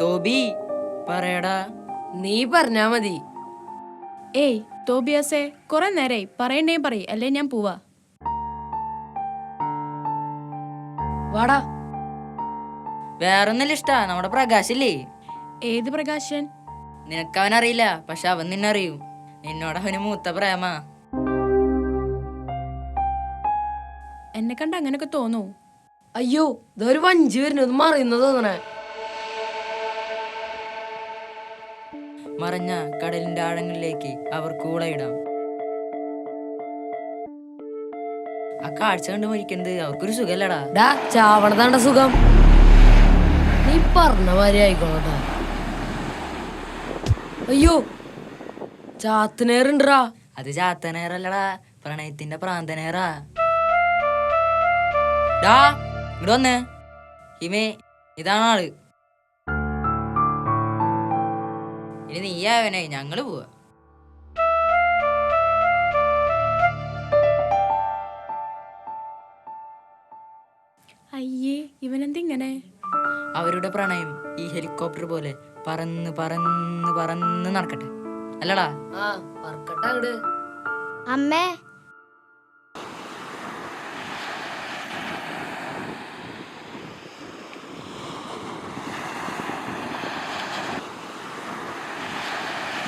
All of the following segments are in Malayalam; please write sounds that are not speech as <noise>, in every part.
തോബി പറയടാ. നീ പറഞ്ഞാ മതി. ഏയ് തോബിയാസേ കുറെ നേരായി. പറയണ്ടേ പറയ് അല്ലേ ഞാൻ പോവാ. വാടാ. വേറൊന്നല്ല ഇഷ്ടാ നമ്മുടെ പ്രകാശില്ലേ? ഏത് പ്രകാശൻ? നിനക്ക് അവൻ അറിയില്ല പക്ഷെ അവൻ നിന്നെ അറിയൂ നിന്നോട് അവന് മൂത്ത പ്രേമ. എന്നെ കണ്ട അങ്ങനൊക്കെ തോന്നൂ. അയ്യോ ഇതൊരു വഞ്ചി വരുന്നത് മറിയുന്നത് തോന്നണേ മറഞ്ഞ കടലിന്റെ ആഴങ്ങളിലേക്ക് അവർ കൂളയിടാം ആ കാഴ്ച കണ്ട് മരിക്കുന്നത് അവർക്കൊരു സുഖല്ലടാ. ഡാ ചാവണതാണ്ട സുഖം. നീ പറഞ്ഞ മാതിരി ആയിക്കോളട്ടാ അയ്യോ ചാത്തനേറുണ്ടാ അത് ചാത്തനേറല്ലടാ പ്രണയത്തിന്റെ പ്രാന്തനേറാ. ഡാ ഇവിടെ വന്നേ. ഹിമേ ഇതാണ് ആൾ. ഇനി നീയാവനെ ഞങ്ങൾ പോവാ. അയ്യേ ഇവനെന്തിങ്ങനെ? അവരുടെ പ്രണയം ഈ ഹെലികോപ്റ്റർ പോലെ പറന്ന് പറന്ന് പറന്ന് നടക്കട്ടെ. അല്ലടാ. ആ പറക്കട്ടെ അങ്ങട്. അമ്മേ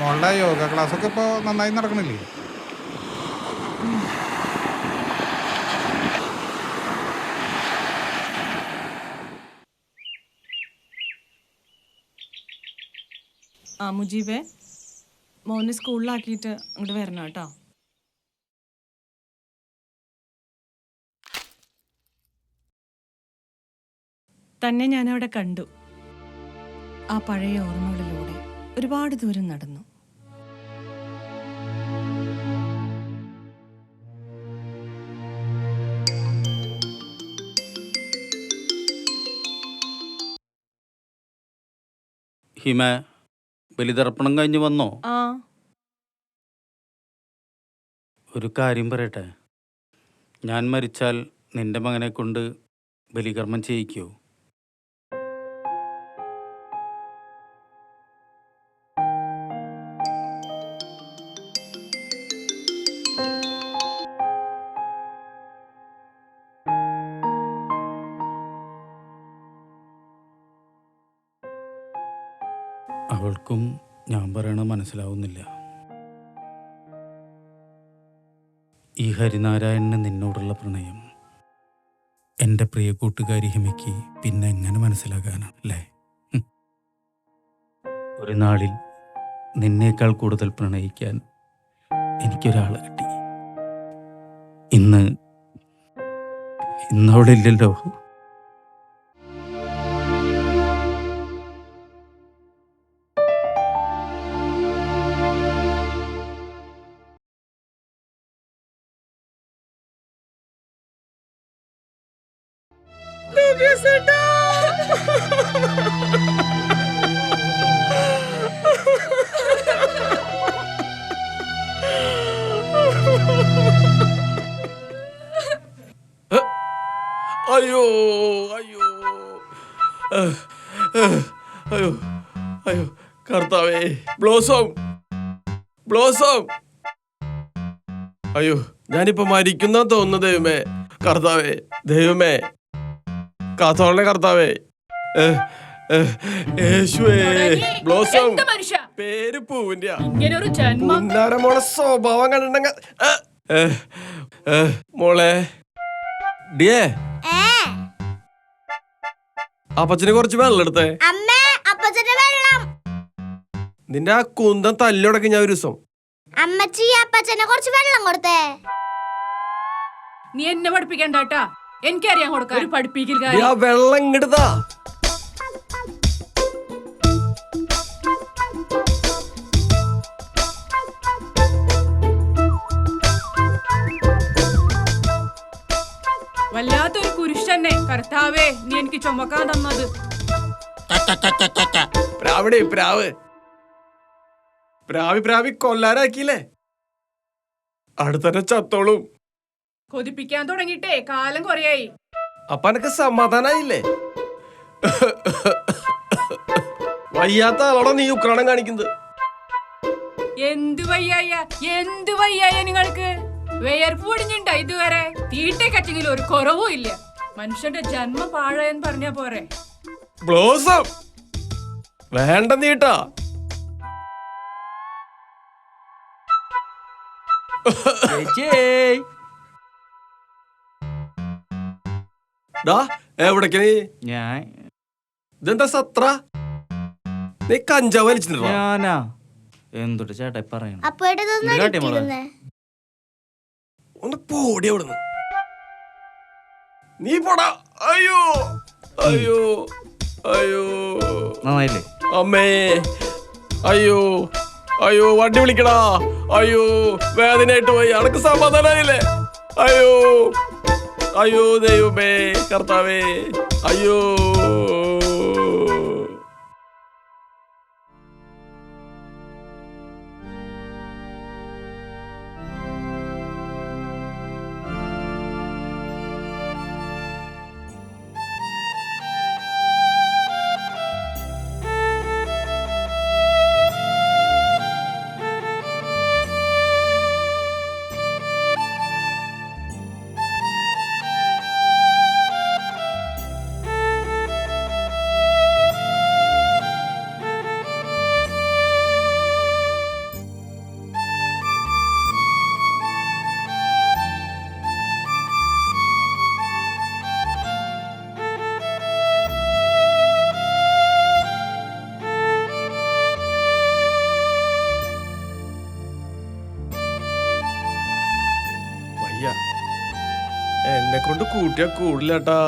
മോളുടെ യോഗ ക്ലാസ് ഒക്കെ ഇപ്പോൾ നന്നായി നടക്കണില്ലേ? ആ മുജീബേ മോനെ സ്കൂളിലാക്കിയിട്ട് അങ്ങോട്ട് വരണം കേട്ടോ. തന്നെ ഞാനവിടെ കണ്ടു. ആ പഴയ ഓർമ്മകളിലൂടെ. ഒരുപാട് ദൂരം നടന്നു. ഹിമ ബലിതർപ്പണം കഴിഞ്ഞ് വന്നോ? ആ. ഒരു കാര്യം പറയട്ടെ. ഞാൻ മരിച്ചാൽ നിന്റെ മകനെ കൊണ്ട് ബലികർമ്മം ചെയ്യിക്കോ? അവൾക്കും ഞാൻ പറയണത് മനസ്സിലാവുന്നില്ല. ഈ ഹരിനാരായണന് നിന്നോടുള്ള പ്രണയം എന്റെ പ്രിയ കൂട്ടുകാരി ഹിമയ്ക്ക് പിന്നെ എങ്ങനെ മനസ്സിലാകാനാണ് അല്ലേ. ഒരു നാളിൽ നിന്നേക്കാൾ കൂടുതൽ പ്രണയിക്കാൻ എനിക്കൊരാളെ കിട്ടി. ഇന്ന് ഇന്നവളില്ലല്ലോ <laughs> അയ്യോ അയ്യോ. അയ്യോ അയ്യോ. കർത്താവേ ബ്ലോസം ബ്ലോസം. അയ്യോ ഞാനിപ്പോ മരിക്കുന്ന തോന്നുന്നു ദൈവമേ. കർത്താവേ ദൈവമേ. കാത്തോളെ കർത്താവേ. ബ്ലോസം. പേര് പൂവിന്റെ മോളെ സ്വഭാവം മോളെ. ഡിയേ. അപ്പച്ചന് കുറച്ച് വെള്ളം എടുത്തേ. അമ്മേ അപ്പച്ചന്റെ വെള്ളം. നിന്റെ ആ കുന്തം തല്ലുടക്കി ഞാൻ ഒരു ദിവസം. അമ്മച്ചി അപ്പച്ചനെ കുറച്ച് വെള്ളം കൊടുത്തേ. നീ എന്നെ പഠിപ്പിക്കണ്ട കേട്ടാ. എനിക്കറിയാൻ കൊടുക്കാം ഒരു പഠിപ്പിക്കൽ വെള്ളം ഇങ്ങടുതാ വല്ലാത്തൊരു കുരിശന്നെ. കർത്താവേ നീ എനിക്ക് ചുമക്കാൻ തന്നത്. പ്രാവിടെ പ്രാവ്. പ്രാവി പ്രാവി കൊല്ലാരാക്കിയില്ലേ? അടുത്തന്നെ ചത്തോളും. കൊതിപ്പിക്കാൻ തുടങ്ങിട്ടേ കാലം കുറയായി. അപ്പനക്ക് സമാധാനായില്ലേ? വയ്യാത്ത ആളോടെ നീ ഉക്രാണം കാണിക്കുന്നത്. എന്ത് വയ്യായ എന്ത് വയ്യായ നിങ്ങൾക്ക്? വേർപ്പ് പൊടിഞ്ഞിണ്ട ഇതുവരെ? തീറ്റക്കച്ചെങ്കിലും ഒരു കുറവും ഇല്ല. മനുഷ്യന്റെ ജന്മ പാഴയെന്ന് പറഞ്ഞ പോരെ. ബ്ലോസം. വേണ്ട നീട്ടാ. ഡാ എവിടേക്ക് നീ? ഞാൻ ഇതെന്താ സത്ര? നീ കഞ്ചാവ് വലിച്ചിട്ടുണ്ടോ ഞാനാ. എന്തൊട്ട് ചേട്ടാ പറയണം അപ്പയുടെ ഇതൊന്നും ഇത് കാട്ടിയ ഒന്ന് പോടി അവിടുന്ന്. നീ പോടാ. അയ്യോ അയ്യോ അയ്യോ. നന്നായില്ലേ? അമ്മേ അയ്യോ അയ്യോ വണ്ടി വിളിക്കടാ. അയ്യോ വേദനയായിട്ട് പോയി. അനക്ക് സമാധാനായില്ലേ? അയ്യോ. അയ്യോ ദൈവമേ കർത്താവേ അയ്യോ. വയ്യ എന്നെ കൊണ്ട് കൂട്ടിയാ കൂടില്ലാട്ടാ.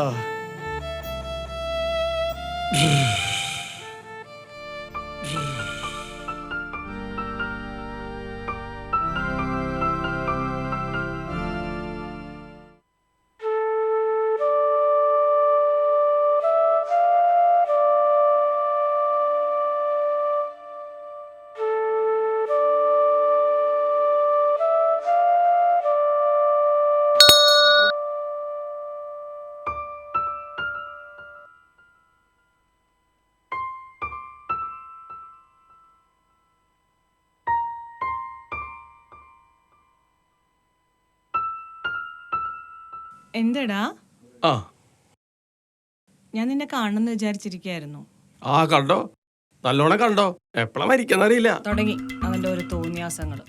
എന്തെടാ? ആ. ഞാൻ നിന്നെ കാണണമെന്ന് വിചാരിച്ചിരിക്കായിരുന്നു. ആ കണ്ടോ? നല്ലോണം കണ്ടോ? എപ്പോഴാ മരിക്കാന്നറിയില്ല. തുടങ്ങി. അവന്റെ ഒരു തോന്നിയാസങ്ങൾ.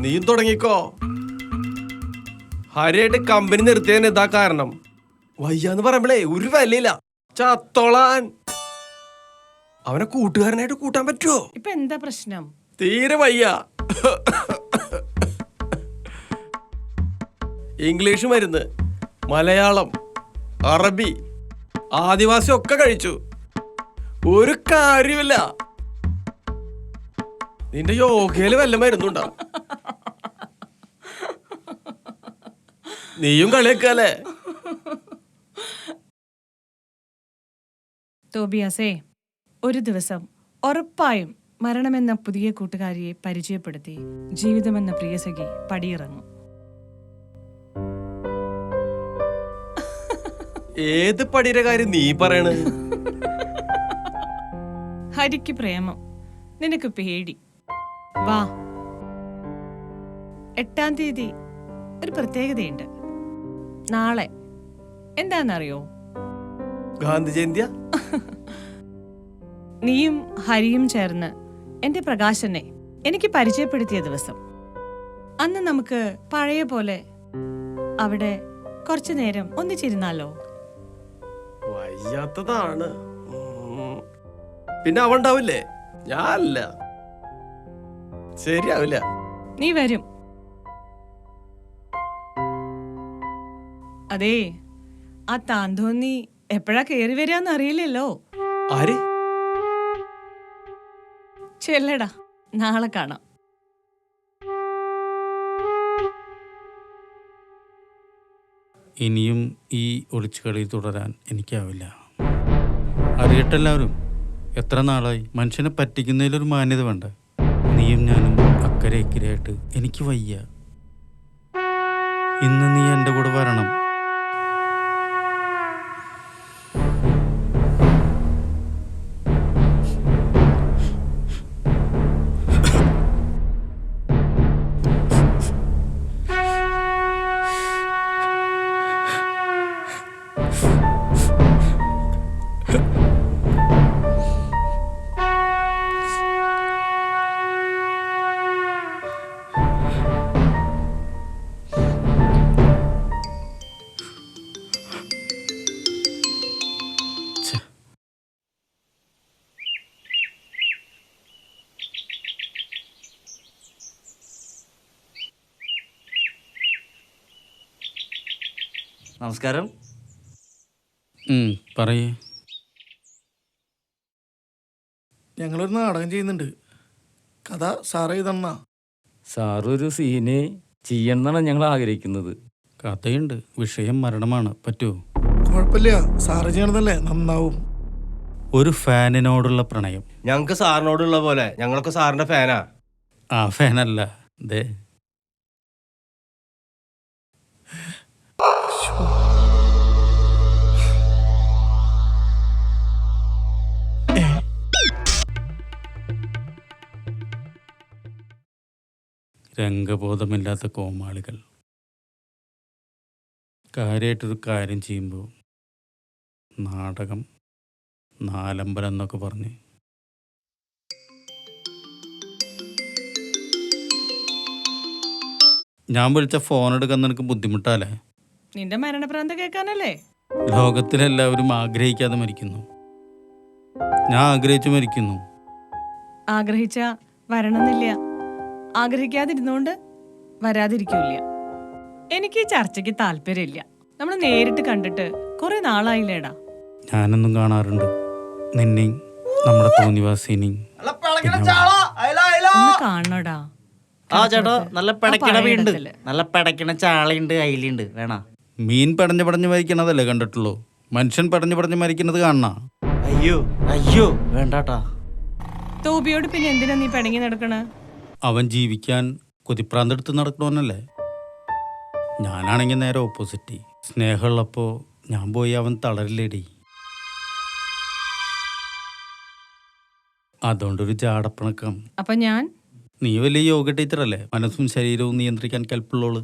നീയും തുടങ്ങിക്കോ. ഹരിയായിട്ട് കമ്പനി നിർത്തിയതിന് ഇതാ കാരണം. വയ്യാന്ന് പറയുമ്പളേ ഒരു വിലയില്ല. ചത്തോളാൻ. അവനെ കൂട്ടുകാരനായിട്ട് കൂട്ടാൻ പറ്റുമോ ഇപ്പൊ എന്താ പ്രശ്നം? തീരെ വയ്യ. ഇംഗ്ലീഷ് മരുന്ന് മലയാളം അറബി ആദിവാസി ഒക്കെ കഴിച്ചു. ഒരു കാര്യമില്ല നിന്റെ യോഗയിൽ വല്ല മരുന്നുണ്ടാ? നീയും കളിയൊക്കെ തോബിയാസേ ഒരു ദിവസം ഉറപ്പായും മരണമെന്ന പുതിയ കൂട്ടുകാരിയെ പരിചയപ്പെടുത്തി ജീവിതമെന്ന പ്രിയസഖി പടിയിറങ്ങും. ഏത് പടിയുടെ കാര്യം നീ പറയണ്? ഹരിക്ക് പ്രേമം. നിനക്ക് പേടി. വാ. എട്ടാം തീയതി ഒരു പ്രത്യേകതയുണ്ട്. നാളെ. എന്താണെന്നറിയോ? ഗാന്ധി ജയന്തിയ? <laughs> നീയും ഹരിയും ചേർന്ന് എന്റെ പ്രകാശനെ എനിക്ക് പരിചയപ്പെടുത്തിയ ദിവസം. അന്ന് നമുക്ക് പഴയ പോലെ അവിടെ കുറച്ചു നേരം ഒന്നിച്ചിരുന്നാലോ? വയ്യാത്തതാണ്. പിന്നെ അവൻ ഉണ്ടാവില്ലേ? ഞാനല്ല ശരിയാവില്ല. നീ വരും. അതേ ആ താന്തോന്നി എപ്പോഴാ കേറി വരികയെന്ന് അറിയില്ലല്ലോ. ആര്? ചെല്ലടാ നാളെ കാണാം. ഇനിയും ഈ ഒളിച്ചുകളി തുടരാൻ എനിക്കാവില്ല. അറിയട്ടെല്ലാവരും എത്ര നാളായി? മനുഷ്യനെ പറ്റിക്കുന്നതിലൊരു മാന്യത വേണ്ട. നീയും ഞാനും അക്കരെ ഇക്കരെയായിട്ട് എനിക്ക് വയ്യ. ഇന്ന് നീ എന്റെ കൂടെ വരണം. നമസ്കാരം. ഉം, പറയേ. ഞങ്ങളൊരു നാടകം ചെയ്യുന്നുണ്ട്. കഥ സാറ് എഴുതണ സാറൊരു സീന് ചെയ്യണമെന്നാണ് ഞങ്ങൾ ആഗ്രഹിക്കുന്നത്. കഥയുണ്ട് വിഷയം മരണമാണ് പറ്റുമോ കുഴപ്പമില്ല സാറ് ചെയ്യണതല്ലേ നന്നാവും. ഒരു ഫാനിനോടുള്ള പ്രണയം. ഞങ്ങൾക്ക് സാറിനോടുള്ള പോലെ ഞങ്ങളൊക്കെ സാറിന്റെ ഫാനാ. ആ ഫാനല്ല ദേ. രംഗബോധമില്ലാത്ത കോമാളികൾ. കാര്യമായിട്ടൊരു കാര്യം ചെയ്യുമ്പോൾ നാടകം നാലമ്പലം എന്നൊക്കെ പറഞ്ഞ് ഞാൻ വിളിച്ച ഫോൺ എടുക്കാൻ നിനക്ക് ബുദ്ധിമുട്ടല്ലേ? നിന്റെ മരണപ്രാന്ത കേൾക്കാനല്ലേ? ലോകത്തിലെല്ലാവരും ആഗ്രഹിക്കാതെ മരിക്കുന്നു. ഞാൻ ആഗ്രഹിച്ചു മരിക്കുന്നു. ആഗ്രഹിച്ച വരണമെന്നില്ല. ആഗ്രഹിക്കാതിരുന്നോണ്ട് വരാതിരിക്കില്ല. എനിക്ക് ഈ ചർച്ചയ്ക്ക് താല്പര്യമില്ല. നമ്മൾ നേരിട്ട് കണ്ടിട്ട് കുറെ നാളായില്ലേടാ. ഞാനൊന്നും കാണാറുണ്ട്. നിന്നെയും നമ്മുടെ തോന്നിവാസിനെയും ഒന്ന് കാണണോടാ. ആ ചേട്ടാ നല്ല പിടയ്ക്കണ വീണ്ട് നല്ല പിടയ്ക്കണ ചാളയുണ്ട് അയിലുണ്ട് വേണ? മീൻ പടഞ്ഞു പടഞ്ഞു മരിക്കണതല്ലേ കണ്ടിട്ടുള്ളൂ. മനുഷ്യൻ പടഞ്ഞു പടഞ്ഞു മരിക്കുന്നത് കാണണ. അയ്യോ അയ്യോ. വേണ്ടാട്ടാ. തോബിയോട് പിന്നെ എന്തിനാ നീ പിണങ്ങി നടക്കണ? അവൻ ജീവിക്കാൻ കൊതിപ്രാന്തെടുത്ത് നടക്കണമെന്നല്ലേ ഞാനാണെങ്കിൽ നേരെ ഓപ്പോസിറ്റ് സ്നേഹമുള്ളപ്പോൾ ഞാൻ പോയി അവൻ തളരില്ലേടി. അതുകൊണ്ടൊരു ചാടപ്പിണക്കം അപ്പൊ ഞാൻ? നീ വലിയ യോഗ ടീച്ചർ അല്ലേ മനസ്സും ശരീരവും നിയന്ത്രിക്കാൻ കൽപ്പുള്ളോൾ.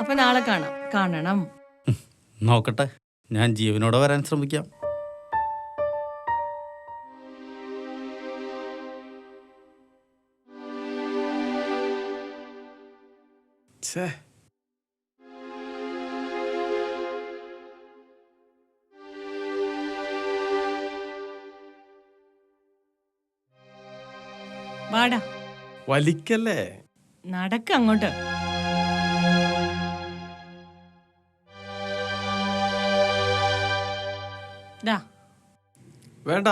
അപ്പൊ നാളെ കാണാം. കാണണം. നോക്കട്ടെ. ഞാൻ ജീവനോടെ വരാൻ ശ്രമിക്കാം. ഛേ വാടാ. വലിക്കല്ലേ? നടക്ക് അങ്ങോട്ട്. ദാ. വേണ്ട.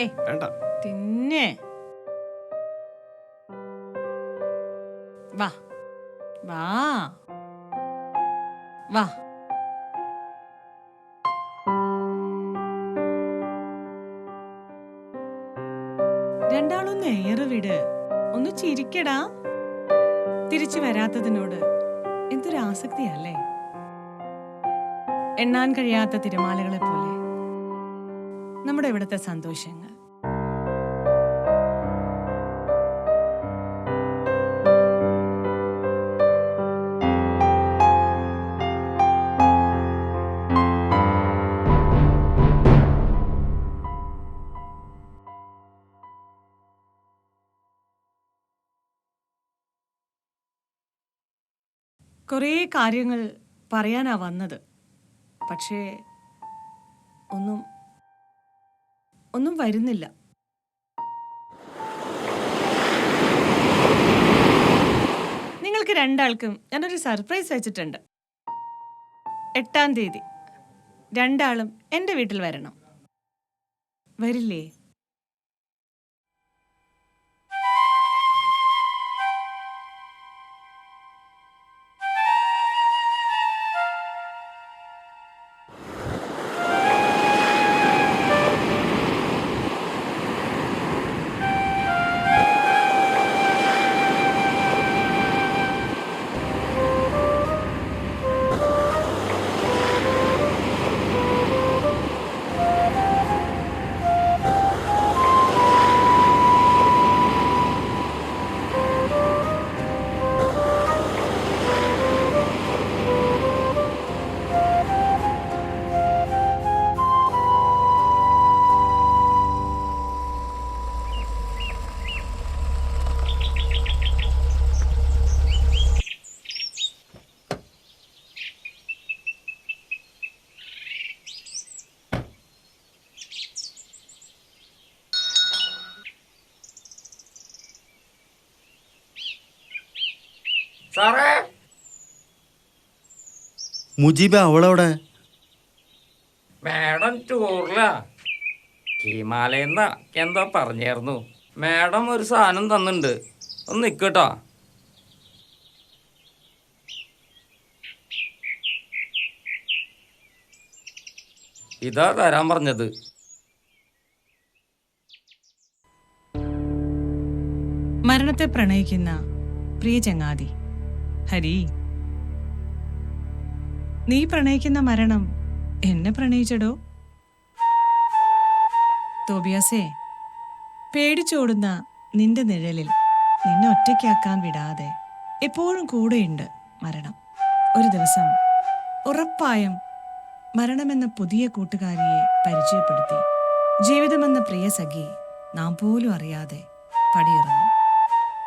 ഏ വേണ്ട. തിന്നേ. വാ. വാ. വാ. രണ്ടാളൊന്ന് ഏറെ വിട്. ഒന്ന് ചിരിക്കടാ. തിരിച്ചു വരാത്തതിനോട്. എന്തൊരു ആസക്തിയല്ലേ. എണ്ണാൻ കഴിയാത്ത തിരമാലകളെ പോലെ നമ്മുടെ ഇവിടുത്തെ സന്തോഷങ്ങൾ. കുറേ കാര്യങ്ങൾ പറയാനാ വന്നത്. പക്ഷേ ഒന്നും ഒന്നും വരുന്നില്ല. നിങ്ങൾക്ക് രണ്ടാൾക്കും ഞാനൊരു സർപ്രൈസ് വെച്ചിട്ടുണ്ട്. എട്ടാം തീയതി. രണ്ടാളും എന്റെ വീട്ടിൽ വരണം. വരില്ലേ? സാറേ? മുജീബ് അവളവിടെ? മാഡം ടൂറില. ഹിമാലയെന്ന എന്താ പറഞ്ഞായിരുന്നു. മാഡം ഒരു സാധനം തന്നിട്ടുണ്ട് ഒന്ന് നിക്കട്ടോ. ഇതാ തരാൻ പറഞ്ഞത്. മരണത്തെ പ്രണയിക്കുന്ന പ്രിയ ചങ്ങാതി ഹരി നീ പ്രണയിക്കുന്ന മരണം എന്നെ പ്രണയിച്ചടോ? തോബിയാസേ പേടിച്ചോടുന്ന നിന്റെ നിഴലിൽ നിന്നെ ഒറ്റയ്ക്കാക്കാൻ വിടാതെ എപ്പോഴും കൂടെയുണ്ട് മരണം. ഒരു ദിവസം ഉറപ്പായും മരണമെന്ന പുതിയ കൂട്ടുകാരിയെ പരിചയപ്പെടുത്തി. ജീവിതമെന്ന പ്രിയ സഖി നാം പോലും അറിയാതെ പടിയിറങ്ങും.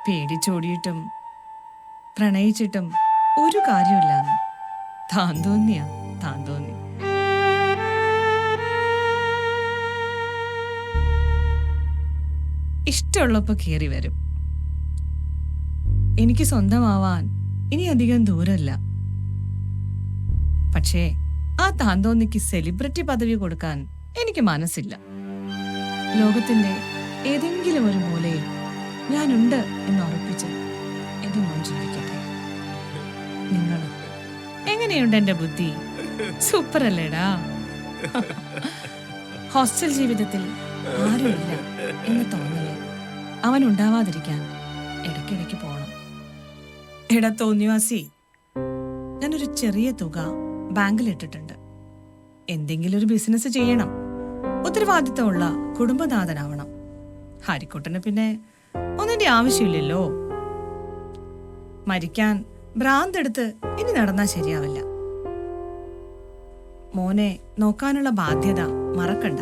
പേടിച്ചോടിയിട്ടും പ്രണയിച്ചിട്ടും ഒരു കാര്യമില്ലാന്ന് താൻ തോന്നിയാ താൻ തോന്നി. ഇഷ്ടമുള്ളപ്പോ കയറി വരും. എനിക്ക് സ്വന്തമാവാൻ ഇനി അധികം ദൂരമില്ല പക്ഷേ ആ താന്തോന്നിക്ക് സെലിബ്രിറ്റി പദവി കൊടുക്കാൻ എനിക്ക് മനസ്സില്ല. ലോകത്തിന്റെ ഏതെങ്കിലും ഒരു മൂലയിൽ ഞാനുണ്ട് എന്ന് ഉറപ്പിച്ച് എന്റെ മോൻ നിങ്ങൾ എങ്ങനെയുണ്ട് എന്റെ ബുദ്ധി. സൂപ്പർ അല്ലേടാ ഹോസ്റ്റൽ ജീവിതത്തിൽ ആരുമില്ല എന്ന് തോന്നൽ. അവൻ ഉണ്ടാവാതിരിക്കാൻ ഇടയ്ക്കിടയ്ക്ക് പോകണം എടാ തോന്നിവാസി ഞാനൊരു ചെറിയ തുക ബാങ്കിൽ ഇട്ടിട്ടുണ്ട് എന്തെങ്കിലും ഒരു ബിസിനസ് ചെയ്യണം. ഉത്തരവാദിത്തമുള്ള കുടുംബനാഥനാവണം. ഹരിക്കുട്ടന് പിന്നെ ഒന്നിന്റെ ആവശ്യമില്ലല്ലോ. മരിക്കാൻ ഭ്രാന്തെടുത്ത് ഇനി നടന്നാ ശരിയാവില്ല. മോനെ നോക്കാനുള്ള ബാധ്യത മറക്കണ്ട.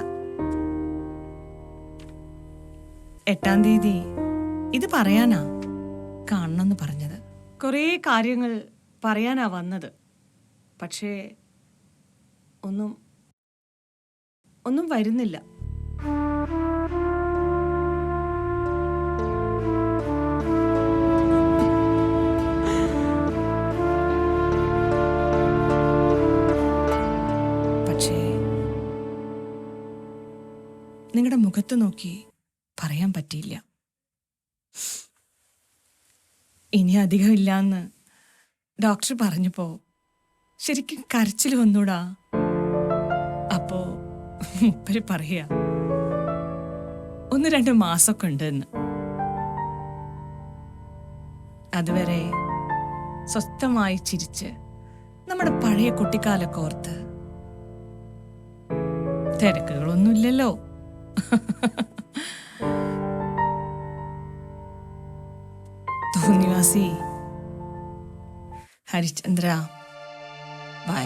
എട്ടാം തീയതി ഇത് പറയാനാ കാണണമെന്ന് പറഞ്ഞത്. കുറേ കാര്യങ്ങൾ പറയാനാ വന്നത്. പക്ഷേ ഒന്നും ഒന്നും വരുന്നില്ല. മുഖത്ത് നോക്കി. പറയാൻ പറ്റിയില്ല. ഇനി അധികം ഇല്ലാന്ന് ഡോക്ടർ പറഞ്ഞപ്പോ ശരിക്കും കരച്ചിൽ വന്നൂടാ. അപ്പോ മുപ്പര് പറയാ ഒന്ന് രണ്ട് മാസമൊക്കെ ഉണ്ടെന്ന്. അതുവരെ സ്വസ്ഥമായി ചിരിച്ച് നമ്മുടെ പഴയ കുട്ടിക്കാലൊക്കെ ഓർത്ത് തിരക്കുകളൊന്നുമില്ലല്ലോ. <laughs> തോന്നിവാസി ഹരിചന്ദ്ര ബൈ